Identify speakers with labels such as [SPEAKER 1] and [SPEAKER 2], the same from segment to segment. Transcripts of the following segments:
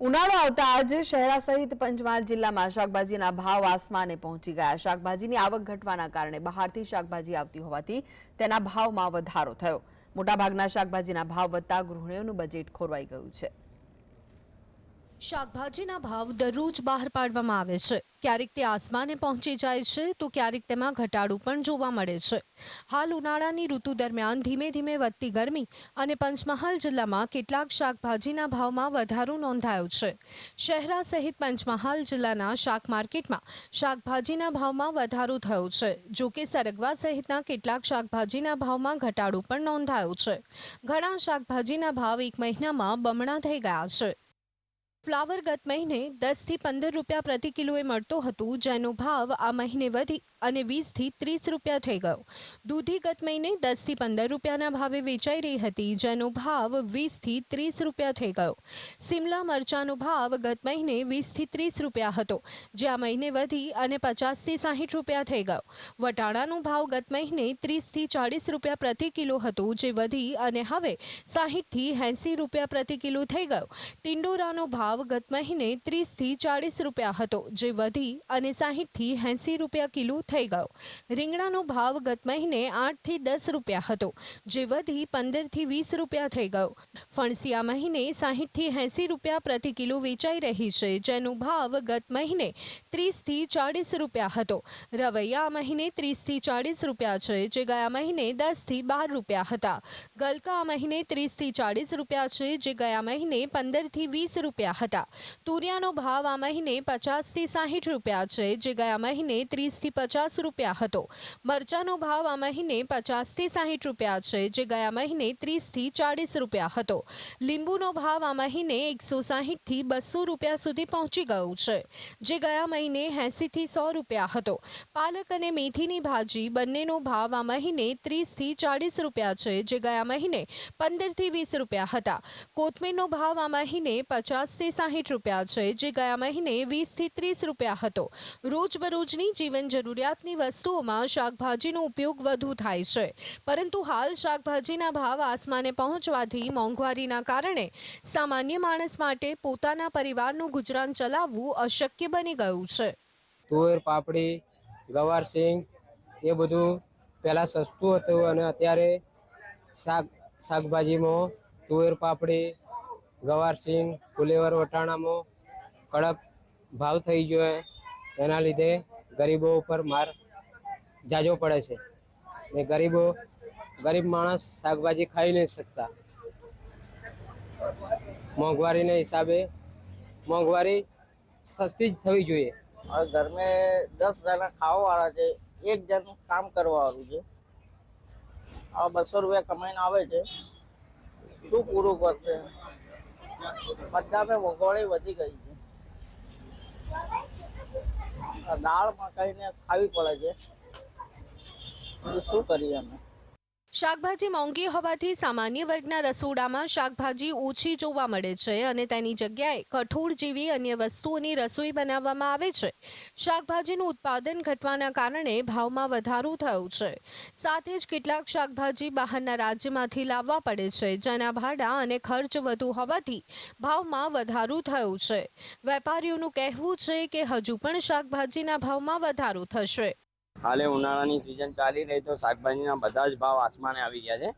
[SPEAKER 1] ઉનાળો આવતા આજે શહેરા સહિત પંચમહાલ જિલ્લામાં શાકભાજીના ભાવ આસમાને પહોંચી ગયા. શાકભાજીની આવક ઘટવાના કારણે બહારથી શાકભાજી આવતી હોવાથી તેના ભાવમાં વધારો થયો. મોટાભાગના શાકભાજીના ભાવ વધતા ગૃહિણીઓનું બજેટ ખોરવાઈ ગયું છે.
[SPEAKER 2] શાકભાજીના ભાવ દરરોજ બહાર પાડવામાં આવે છે. ક્યારેક તે આસમાને પહોંચી જાય છે તો ક્યારેક તેમાં ઘટાડો પણ જોવા મળે છે. હાલ ઉનાળાની ઋતુ દરમિયાન ધીમે ધીમે વધતી ગરમી અને પંચમહાલ જિલ્લામાં કેટલાક શાકભાજીના ભાવમાં વધારો નોંધાયો છે. શહેરા સહિત પંચમહાલ જિલ્લાના શાક માર્કેટમાં શાકભાજીના ભાવમાં વધારો થયો છે. જો કે સરગવા સહિતના કેટલાક શાકભાજીના ભાવમાં ઘટાડો પણ નોંધાયો છે. ઘણા શાકભાજીના ભાવ એક મહિનામાં બમણા થઈ ગયા છે. ફ્લાવર ગત મહિને દસથી પંદર રૂપિયા પ્રતિ કિલોએ મળતો હતું, જેનો ભાવ આ મહિને વધી અને વીસથી ત્રીસ રૂપિયા થઈ ગયો. દૂધી ગત મહિને દસથી પંદર રૂપિયાના ભાવે વેચાઈ રહી હતી, જેનો ભાવ વીસથી ત્રીસ રૂપિયા થઈ ગયો. સિમલા મરચાંનો ભાવ ગત મહિને વીસથી ત્રીસ રૂપિયા હતો, જે આ મહિને વધી અને પચાસથી સાહીઠ રૂપિયા થઈ ગયો. વટાણાનો ભાવ ગત મહિને ત્રીસથી ચાળીસ રૂપિયા પ્રતિ કિલો હતો, જે વધી અને હવે સાહીઠથી એંસી રૂપિયા પ્રતિ કિલો થઈ ગયો. ટિંડોરાનો ભાવ ગત મહિને ત્રીસથી ચાળીસ રૂપિયા હતો, જે વધી અને સાહીઠથી એંસી રૂપિયા કિલો થઈ ગયો. રીંગણાનો ભાવ ગત મહિને આઠથી દસ રૂપિયા હતો, જે વધી પંદરથી વીસ રૂપિયા થઈ ગયો. ફણસી આ મહિને સાહીઠથી એંસી રૂપિયા પ્રતિ કિલો વેચાઈ રહી છે, જેનો ભાવ ગત મહિને ત્રીસથી ચાળીસ રૂપિયા હતો. રવૈયા આ મહિને ત્રીસથી ચાળીસ રૂપિયા છે, જે ગયા મહિને દસથી બાર રૂપિયા હતા. ગલકા આ મહિને ત્રીસથી ચાળીસ રૂપિયા છે, જે ગયા મહિને પંદરથી વીસ રૂપિયા હતા. તુરિયાનો ભાવ આ મહિને પચાસથી સાહીઠ રૂપિયા છે, જે ગયા મહિને ત્રીસથી પચાસ રૂપિયા હતો. મરચાનો ભાવ આ મહિને પચાસથી સાહીઠ રૂપિયા છે, જે ગયા મહિને ત્રીસથી ચાળીસ રૂપિયા હતો. લીંબુનો ભાવ આ મહિને એકસો સાહીઠથી બસો રૂપિયા સુધી પહોંચી ગયું છે, જે ગયા મહિને એંસીથી સો રૂપિયા હતો. પાલક અને મેથીની ભાજી બંનેનો ભાવ આ મહિને ત્રીસથી ચાળીસ રૂપિયા છે, જે ગયા મહિને પંદરથી વીસ રૂપિયા હતા. કોથમીરનો ભાવ આ મહિને પચાસથી સાહીઠ રૂપિયા છે, જે ગયા મહિને વીસથી ત્રીસ રૂપિયા હતો. રોજબરોજની જીવન જરૂરિયાતની વસ્તુઓમાં શાકભાજીનો ઉપયોગ વધુ થાય છે. પરંતુ હાલ શાકભાજીના ભાવ આસમાને પહોંચવાથી મોંઘવારીના કારણે સામાન્ય માણસ માટે પોતાના પરિવારનું ગુજરાન ચલાવવું અશક્ય બની ગયું છે.
[SPEAKER 3] તુવેર, પાપડી, ગવાર, સિંગ એ બધું પહેલાં સસ્તું હતું અને અત્યારે શાક, શાકભાજીમાં તુવેર, પાપડી ગવાર સિંગ ફુલેવર વટાણામાં, કડક ભાવ થઈ ગયો એના લીધે ગરીબો ઉપર માર જાજો પડે છે. ને ગરીબો, ગરીબ માણસ શાકભાજી ખાઈ નહીં શકતા. મોંઘવારીના હિસાબે મોંઘવારી સસ્તી જ થવી જોઈએ.
[SPEAKER 4] હવે ઘરમે દસ જણા ખાવાવાળા છે. એક જણ કામ કરવા વાળું છે. હવે બસો રૂપિયા કમાઈને આવે છે. શું પૂરું કરશે? બધા પે મોંઘવારી વધી ગઈ છે. દાળ મકાઈને ખાવી પડે છે. શું કરીએ અમે?
[SPEAKER 2] શાકભાજી મોંઘી હોવાથી સામાન્ય વર્ગના રસોડામાં શાકભાજી ઓછી જોવા મળે છે અને તેની જગ્યાએ કઠોળ જેવી અન્ય વસ્તુઓની રસોઈ બનાવવામાં આવે છે. શાકભાજીનું ઉત્પાદન ઘટવાના કારણે ભાવમાં વધારો થયો છે. સાથે જ કેટલાક શાકભાજી બહારના રાજ્યમાંથી લાવવા પડે છે. જેના ભાડા અને ખર્ચ વધુ હોવાથી ભાવમાં વધારો થયો છે. વેપારીઓનું કહેવું છે કે હજુ પણ શાકભાજીના ભાવમાં વધારો થશે.
[SPEAKER 5] હાલે ઉનાળાની સિઝન ચાલી રહી તો શાકભાજીના બધા જ ભાવ આસમાને આવી ગયા છે.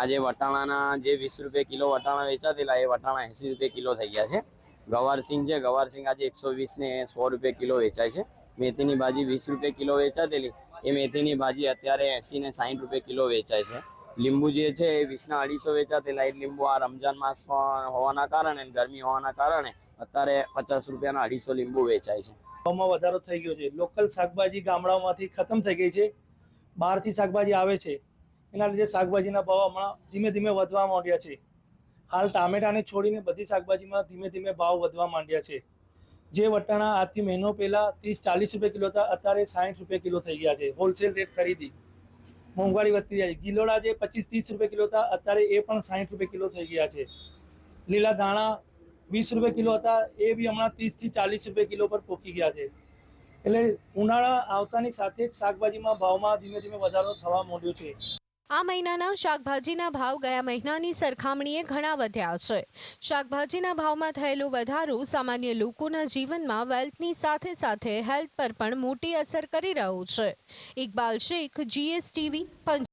[SPEAKER 5] આજે વટાણાના જે વીસ રૂપિયા કિલો વટાણા વેચાતેલા એ વટાણા એંસી રૂપિયા કિલો થઈ ગયા છે. ગવારસિંગ છે ગવારસિંગ આજે એકસો વીસ ને સો રૂપિયા કિલો વેચાય છે. મેથીની ભાજી વીસ રૂપિયા કિલો વેચાતેલી એ મેથીની ભાજી અત્યારે એંસી ને સાઠ રૂપિયા કિલો વેચાય છે. લીંબુ જે છે, એ વીસના અઢીસો વેચાતેલા એ લીંબુ આ રમજાન માસ હોવાના કારણે ગરમી હોવાના કારણે અત્યારે પચાસ રૂપિયાના અઢીસો લીંબુ વેચાય છે.
[SPEAKER 6] ભાવમાં વધારો થઈ ગયો છે. લોકલ શાકભાજી ગામડાઓમાંથી ખતમ થઈ ગઈ છે. બહારથી શાકભાજી આવે છે. એના લીધે શાકભાજીના ભાવ હમણાં ધીમે ધીમે વધવા માંડ્યા છે. હાલ ટામેટાને છોડીને બધી શાકભાજીમાં ધીમે ધીમે ભાવ વધવા માંડ્યા છે. જે વટાણા આજથી મહિનો પહેલાં ત્રીસ ચાલીસ રૂપિયા કિલો હતા, અત્યારે સાઠ રૂપિયા કિલો થઈ ગયા છે. હોલસેલ રેટ ખરીદી. મોંઘવારી વધતી જાય. ગિલોડા જે પચીસ ત્રીસ રૂપિયા કિલો હતા, અત્યારે એ પણ સાઠ રૂપિયા કિલો થઈ ગયા છે. લીલા ધાણા વીસ રૂપિયા કિલો હતા, એ બી હમણાં ત્રીસથી ચાલીસ રૂપિયા કિલો પર પોકી ગયા છે. એટલે ઉનાળા આવતાની સાથે જ શાકભાજીમાં ભાવમાં ધીમે ધીમે વધારો થવા માંડ્યો છે.
[SPEAKER 2] આ મહિનાના શાકભાજીના ભાવ ગયા મહિનાની સરખામણીએ ઘણા વધ્યા છે. શાકભાજીના ભાવમાં થયેલો વધારો સામાન્ય લોકોના જીવનમાં વેલ્થની સાથે સાથે હેલ્થ પર પણ મોટી અસર કરી રહ્યો છે. ઇકબાલ શેખ જીએસટીવી પંચ